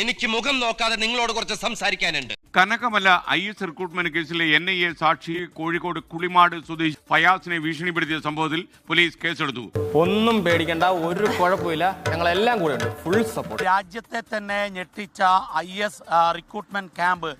എനിക്ക് മുഖം നോക്കാതെ നിങ്ങളോട് കുറച്ച് സംസാരിക്കാനുണ്ട്. കനകമല ഐ എസ് റിക്രൂട്ട്മെന്റ് കേസിലെ എൻ ഐ എ സാക്ഷി കോഴിക്കോട് കുളിമാട് സ്വദേശി ഫയാസിനെ ഭീഷണിപ്പെടുത്തിയ സംഭവത്തിൽ പോലീസ് കേസെടുത്തു. ഒന്നും പേടിക്കണ്ട ഒരു കുഴപ്പമില്ല. ഞങ്ങളെല്ലാം കൂടെ ഉണ്ട്. ഫുൾ സപ്പോർട്ട് രാജ്യത്തെ തന്നെ ഞെട്ടിച്ച ഐ എസ് റിക്രൂട്ട്മെന്റ് ക്യാമ്പ്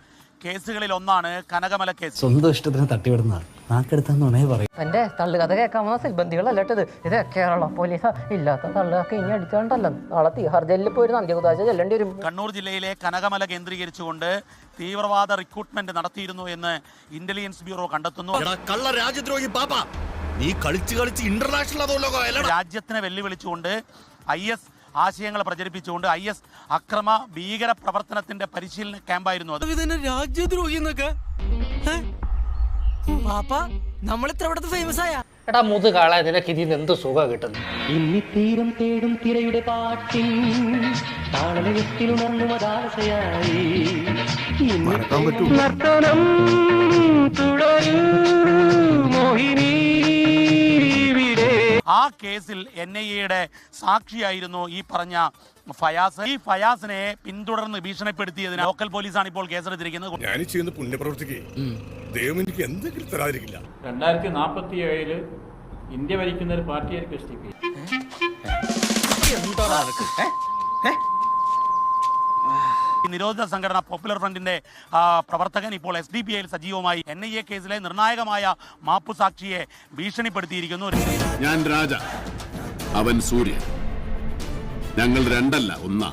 കേസുകളിൽ ഒന്നാണ് കനകമല കേസ്. സ്വന്തം ഇഷ്ടത്തിന് തട്ടിവിടുന്ന നാക്കെടുത്താന്നുണേ പറയും. എന്റെ തള്ളുകഥ കേൾക്കാവുന്ന സിൽബന്ധികളല്ലട്ടത് ഇത് കേരള പോലീസ് ഇല്ലാത്ത തള്ളുകൾക്ക് ഇനി അടിച്ചോണ്ടല്ല. നാളെ തീഹാർ ജയിലിൽ പോയി അന്ത്യകുതാശ ചെല്ലേണ്ടി വരും. കണ്ണൂർ ജില്ലയിലെ കനകമല കേന്ദ്രീകരിച്ചുകൊണ്ട് തീവ്രവാദ റിക്രൂട്ട്മെന്റ് നടത്തിയിരുന്നു എന്ന് ഇന്റലിജൻസ് ബ്യൂറോ കണ്ടെത്തുന്നു. കള്ള രാജ്യദ്രോഹി പാപ്പ. നീ കളിച്ച് കളിച്ച് ഇന്റർനാഷണൽ രാജ്യത്തിനെ വെല്ലുവിളിച്ചുകൊണ്ട് ഐ എസ് ആശയങ്ങൾ പ്രചരിപ്പിച്ചുകൊണ്ട് ഐ എസ് അക്രമ ഭീകര പ്രവർത്തനത്തിന്റെ പരിശീലന ക്യാമ്പായിരുന്നു അത്. രാജ്യദ്രോഹി എന്നൊക്കെ? പാപ്പ നമ്മൾ ഇത്ര ഫേമസ് ആയ? എടാ മുതുകാളെ നിനക്ക് ഇതിന് എന്ത് സുഖം കിട്ടുന്നു? ഇന്നിത്തീരം തേടും തിരയുടെ പാട്ടിൻ താളലയത്തിലുണർന്നു മതാശയായി നർത്തനം ആ കേസിൽ എൻ ഐ എയുടെ സാക്ഷിയായിരുന്നു ഈ പറഞ്ഞ ഫയാസ്. ഈ ഫയാസിനെ പിന്തുടർന്ന് ഭീഷണിപ്പെടുത്തിയതിന് ലോക്കൽ പോലീസാണ് ഇപ്പോൾ കേസെടുത്തിരിക്കുന്നത്. ഞാൻ ചെയ്യുന്ന പുണ്യപ്രവർത്തിക്ക് ദൈവം എനിക്ക് എന്തെങ്കിലും തരാതിരിക്കില്ല. രണ്ടായിരത്തി നാൽപ്പത്തി ഏഴിൽ ഇന്ത്യ ഭരിക്കുന്ന ഒരു പാർട്ടിയായിരിക്കും എസ് പി. നിരോധിത സംഘടന പോപ്പുലർ ഫ്രണ്ടിന്റെ പ്രവർത്തകൻ ഇപ്പോൾ എസ് ഡി പി ഐയിൽ സജീവമായി എൻ ഐ എ കേസിലെ നിർണായകമായ മാപ്പുസാക്ഷിയെ ഭീഷണിപ്പെടുത്തിയിരിക്കുന്നു. ഞാൻ രാജ. അവൻ സൂര്യൻ. ഞങ്ങൾ രണ്ടല്ല ഒന്നാ.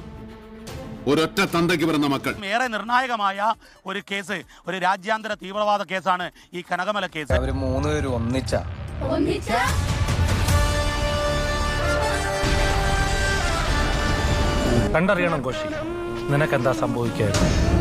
ഒരൊറ്റ തന്തയ്ക്ക് പിറന്ന മക്കൾ. ഏറെ നിർണായകമായ ഒരു കേസ് ഒരു രാജ്യാന്തര തീവ്രവാദ കേസാണ് ഈ കനകമല കേസ്. അവർ മൂന്നുപേരും ഒന്നിച്ച? കണ്ടറിയണം കോശി. നിനക്കെന്താ സംഭവിക്കായിരുന്നു